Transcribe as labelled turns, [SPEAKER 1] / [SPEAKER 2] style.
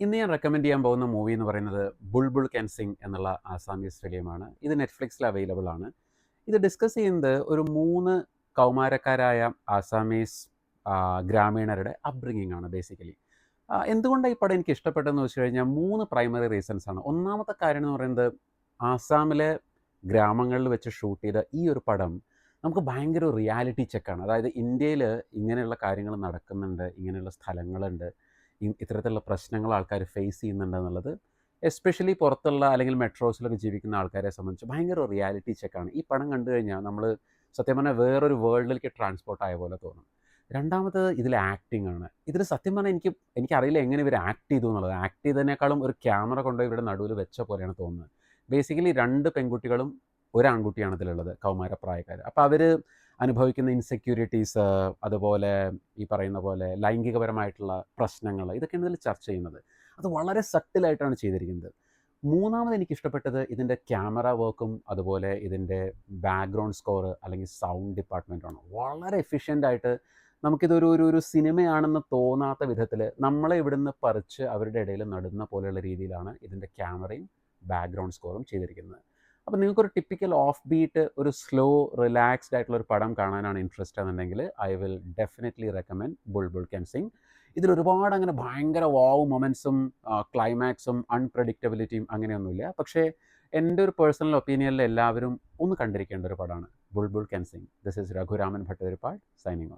[SPEAKER 1] ഇന്ന് ഞാൻ റെക്കമെൻഡ് ചെയ്യാൻ പോകുന്ന മൂവി എന്ന് പറയുന്നത് ബുൾബുൾ ക്യാൻ സിംഗ് എന്നുള്ള ആസാമീസ് ഫിലിമാണ് ഇത് നെറ്റ്ഫ്ലിക്സിൽ അവൈലബിൾ ആണ്. ഇത് ഡിസ്കസ് ചെയ്യുന്നത് ഒരു മൂന്ന് കൗമാരക്കാരായ ആസാമീസ് ഗ്രാമീണരുടെ അപ്ബ്രിങ്ങിങ് ആണ് ബേസിക്കലി എന്തുകൊണ്ടാണ് ഈ പടം എനിക്ക് ഇഷ്ടപ്പെട്ടതെന്ന് വെച്ച് കഴിഞ്ഞാൽ മൂന്ന് പ്രൈമറി റീസൺസ് ആണ്. ഒന്നാമത്തെ കാര്യം എന്ന് പറയുന്നത് ആസാമിലെ ഗ്രാമങ്ങളിൽ വെച്ച് ഷൂട്ട് ചെയ്ത ഈ ഒരു പടം നമുക്ക് ഭയങ്കര റിയാലിറ്റി ചെക്കാണ് അതായത് ഇന്ത്യയിൽ ഇങ്ങനെയുള്ള കാര്യങ്ങൾ നടക്കുന്നുണ്ട് ഇങ്ങനെയുള്ള സ്ഥലങ്ങളുണ്ട്. ഇത്തരത്തിലുള്ള പ്രശ്നങ്ങൾ ആൾക്കാർ ഫേസ് ചെയ്യുന്നുണ്ട് എന്നുള്ളത് എസ്പെഷ്യലി പുറത്തുള്ള അല്ലെങ്കിൽ മെട്രോസിലൊക്കെ ജീവിക്കുന്ന ആൾക്കാരെ സംബന്ധിച്ച് ഭയങ്കര റിയാലിറ്റി ചെക്കാണ് ഈ പണം കണ്ടു കഴിഞ്ഞാൽ നമ്മൾ സത്യം പറഞ്ഞാൽ വേറൊരു വേൾഡിലേക്ക് ട്രാൻസ്പോർട്ട് ആയ പോലെ തോന്നും. രണ്ടാമത്തത് ഇതിൽ ആക്ടിംഗ് ആണ്. ഇതിൽ സത്യം പറഞ്ഞാൽ എനിക്ക് എനിക്കറിയില്ല എങ്ങനെ ഇവർ ആക്ട് ചെയ്തു എന്നുള്ളത്. ആക്ട് ചെയ്തതിനേക്കാളും ഒരു ക്യാമറ കൊണ്ട് ഇവരുടെ നടുവിൽ വെച്ച പോലെയാണ് തോന്നുന്നത്. ബേസിക്കലി രണ്ട് പെൺകുട്ടികളും ഒരു ആൺകുട്ടിയാണ് ഇതിലുള്ളത് കൗമാരപ്രായക്കാർ അപ്പോൾ അവർ അനുഭവിക്കുന്ന ഇൻസെക്യൂരിറ്റീസ് അതുപോലെ ഈ പറയുന്ന പോലെ ലൈംഗികപരമായിട്ടുള്ള പ്രശ്നങ്ങൾ ഇതൊക്കെയാണ് ഇതിൽ ചർച്ച ചെയ്യുന്നത്. അത് വളരെ സട്ടിലായിട്ടാണ് ചെയ്തിരിക്കുന്നത്. മൂന്നാമത് എനിക്ക് ഇഷ്ടപ്പെട്ടത് ഇതിന്റെ ക്യാമറ വർക്കും അതുപോലെ ഇതിന്റെ ബാക്ക്ഗ്രൗണ്ട് സ്കോർ അല്ലെങ്കിൽ സൗണ്ട് ഡിപ്പാർട്ട്മെന്റാണ് വളരെ എഫിഷ്യന്റ് ആയിട്ട് നമുക്കിതൊരു ഒരു ഒരു സിനിമയാണെന്ന് തോന്നാത്ത വിധത്തിൽ നമ്മളെ ഇവിടുന്ന് പറിച്ച് അവരുടെ ഇടയിൽ നടുന്ന പോലെയുള്ള രീതിയിലാണ് ഇതിന്റെ ക്യാമറയും ബാക്ക്ഗ്രൗണ്ട് സ്കോറും ചെയ്തിരിക്കുന്നത്. അപ്പോൾ നിങ്ങൾക്കൊരു ടിപ്പിക്കൽ ഓഫ് ബീറ്റ് ഒരു സ്ലോ റിലാക്സ്ഡ് ആയിട്ടുള്ള ഒരു പടം കാണാനാണ് ഇൻട്രസ്റ്റ് എന്നുണ്ടെങ്കിൽ I will definitely recommend Bulbul can sing ഇതിൽ ഒരുപാട് അങ്ങനെ ഭയങ്കര വാവ് മൊമെൻസും ക്ലൈമാക്സും അൺപ്രഡിക്റ്റബിലിറ്റിയും അങ്ങനെയൊന്നുമില്ല. പക്ഷേ എന്റെ ഒരു പേഴ്സണൽ ഒപ്പീനിയനിൽ എല്ലാവരും ഒന്ന് കണ്ടിരിക്കേണ്ട ഒരു പടമാണ് Bulbul can sing this is Raghuraman Bhattathiripad signing off